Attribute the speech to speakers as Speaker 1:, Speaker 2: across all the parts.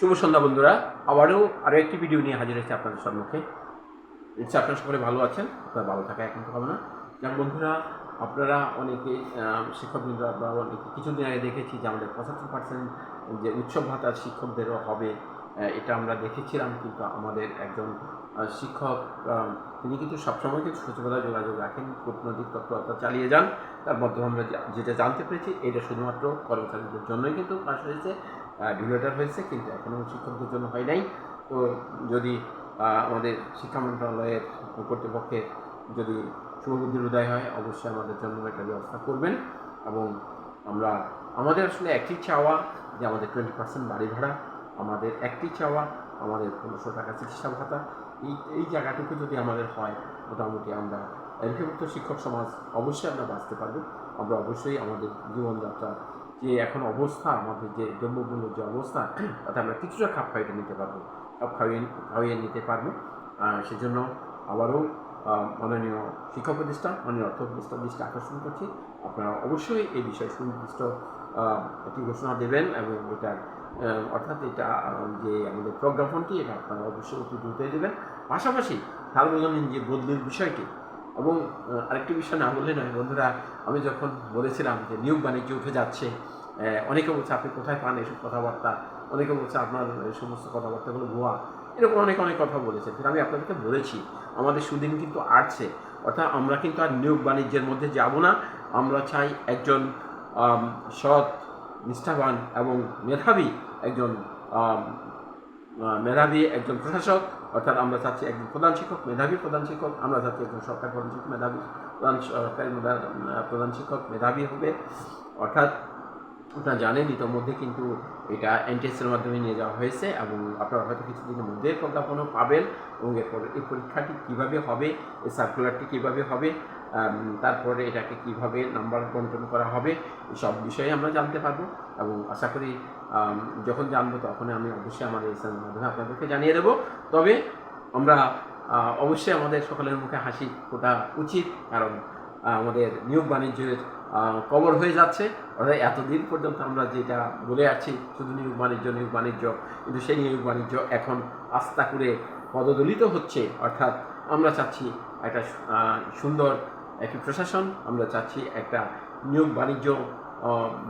Speaker 1: শুভ সন্ধ্যা বন্ধুরা। আবারও আরও একটি ভিডিও নিয়ে হাজির হয়েছে আপনাদের সম্মুখে। ইচ্ছা আপনারা সকলে ভালো আছেন, আপনারা ভালো থাকা এখন তো না। যেমন বন্ধুরা, আপনারা অনেকে শিক্ষকবৃন্দ আপনারা অনেকে কিছুদিন আগে দেখেছি যে আমাদের পঁচাত্তর পার্সেন্ট যে উৎসব ভাতা শিক্ষকদেরও হবে এটা আমরা দেখেছিলাম, কিন্তু আমাদের একজন শিক্ষক তিনি কিন্তু সবসময় কিন্তু সচিবালয়ে যোগাযোগ রাখেন, কূটনৈতিক তৎপরতা চালিয়ে যান। তার মাধ্যমে আমরা যেটা জানতে পেরেছি, এটা শুধুমাত্র কর্মচারীদের জন্যই কিন্তু পাশ হয়েছে। ভিডিওটা হয়েছে, কিন্তু এখনও শিক্ষকদের জন্য হয় নাই। তো যদি আমাদের শিক্ষা মন্ত্রণালয়ের কর্তৃপক্ষের যদি শুভবুদ্ধির উদয় হয়, অবশ্যই আমাদের জন্য একটা ব্যবস্থা করবেন। এবং আমরা, আমাদের আসলে একটি চাওয়া যে আমাদের টোয়েন্টি পার্সেন্ট বাড়ি ভাড়া, আমাদের একটি চাওয়া, আমাদের পনেরোশো টাকা চিকিৎসা ভাতা, এই এই জায়গাটুকু যদি আমাদের হয়, মোটামুটি আমরা এমপিভুক্ত শিক্ষক সমাজ অবশ্যই আমরা বাঁচতে পারব। আমরা অবশ্যই আমাদের জীবনযাত্রা যে এখন অবস্থা আমাদের যে দ্রব্যমূল্যের যে অবস্থা তাতে আমরা কিছুটা খাপ খাইয়ে নিতে পারব। খাপ খাইয়ে খাইয়ে নিতে পারব। সেজন্য আবারও মাননীয় শিক্ষা প্রতিষ্ঠান মাননীয় অর্থ প্রতিষ্ঠান দৃষ্টি আকর্ষণ করছি। আপনারা অবশ্যই এই বিষয়ে সুনির্দিষ্ট একটি ঘোষণা দেবেন এবং আহ, অর্থাৎ এটা যে আমাদের প্রজ্ঞাপনটি এটা আপনারা অবশ্যই অতি দ্রুতই দেবেন। পাশাপাশি সার্বজনীন যে বদলির বিষয়টি এবং আরেকটি বিষয় না বললে নয়। বন্ধুরা, আমি যখন বলেছিলাম যে নিয়োগ বাণিজ্য উঠে যাচ্ছে অনেকে বলছে আপনি কোথায় পান এসব কথাবার্তা? অনেকে বলছে আপনার সমস্ত কথাবার্তাগুলো ভুয়া। এরকম অনেক অনেক কথা বলেছে। কিন্তু আমি আপনাদেরকে বলেছি, আমাদের সুদিন কিন্তু আসছে অর্থাৎ আমরা কিন্তু আর নিয়োগ বাণিজ্যের মধ্যে যাব না। আমরা চাই একজন সৎ, নিষ্ঠাবান এবং মেধাবী একজন মেধাবী একজন প্রশাসক, অর্থাৎ আমরা চাচ্ছি একজন প্রধান শিক্ষক, মেধাবী প্রধান শিক্ষক, আমরা চাচ্ছি একজন সরকারি প্রধান শিক্ষক, মেধাবী প্রধান সরকারি প্রধান শিক্ষক, মেধাবী হবে। অর্থাৎ আপনারা জানেন, ইতোমধ্যে কিন্তু এটা এনটিএসের মাধ্যমে নিয়ে যাওয়া হয়েছে এবং আপনারা হয়তো কিছুদিনের মধ্যে প্রজ্ঞাপনও পাবেন এবং এরপর এই পরীক্ষাটি কীভাবে হবে, এই সার্কুলারটি কীভাবে হবে তারপরে এটাকে কীভাবে নাম্বার বন্টন করা হবে, সব বিষয়ে আমরা জানতে পারব। এবং আশা করি যখন জানব তখন আমি অবশ্যই আমাদের চ্যানেলের মাধ্যমে আপনাদেরকে জানিয়ে দেবো। তবে আমরা অবশ্যই আমাদের সকলের মুখে হাসি ফোটা উচিত, কারণ আমাদের নিয়োগ বাণিজ্যের কবর হয়ে যাচ্ছে। অর্থাৎ এতদিন পর্যন্ত আমরা যেটা বলে আছি শুধু নিয়োগ বাণিজ্য নিয়োগ বাণিজ্য, কিন্তু সেই নিয়োগ বাণিজ্য এখন আস্থা করে পদদলিত হচ্ছে। অর্থাৎ আমরা চাচ্ছি একটা সুন্দর একটি প্রশাসন, আমরা চাচ্ছি একটা নিয়োগ বাণিজ্য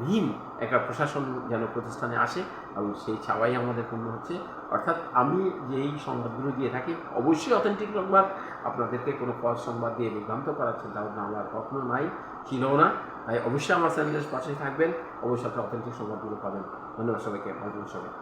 Speaker 1: ভীম একটা প্রশাসন যেন প্রতিষ্ঠানে আসে এবং সেই ছাওয়াই আমাদের পূর্ণ হচ্ছে। অর্থাৎ আমি যেই সংবাদগুলো দিয়ে থাকি, অবশ্যই অথেন্টিক সংবাদ আপনাদেরকে কোনো পদ সংবাদ দিয়ে বিভ্রান্ত করার চিন্তা ভাবনা আমার কখনো নাই ছিল না। তাই অবশ্যই আমার চ্যানেলের পাশেই থাকবেন, অবশ্যই আপনার অথেন্টিক সংবাদগুলো পাবেন। ধন্যবাদ সবাইকে, ভালো সবাই।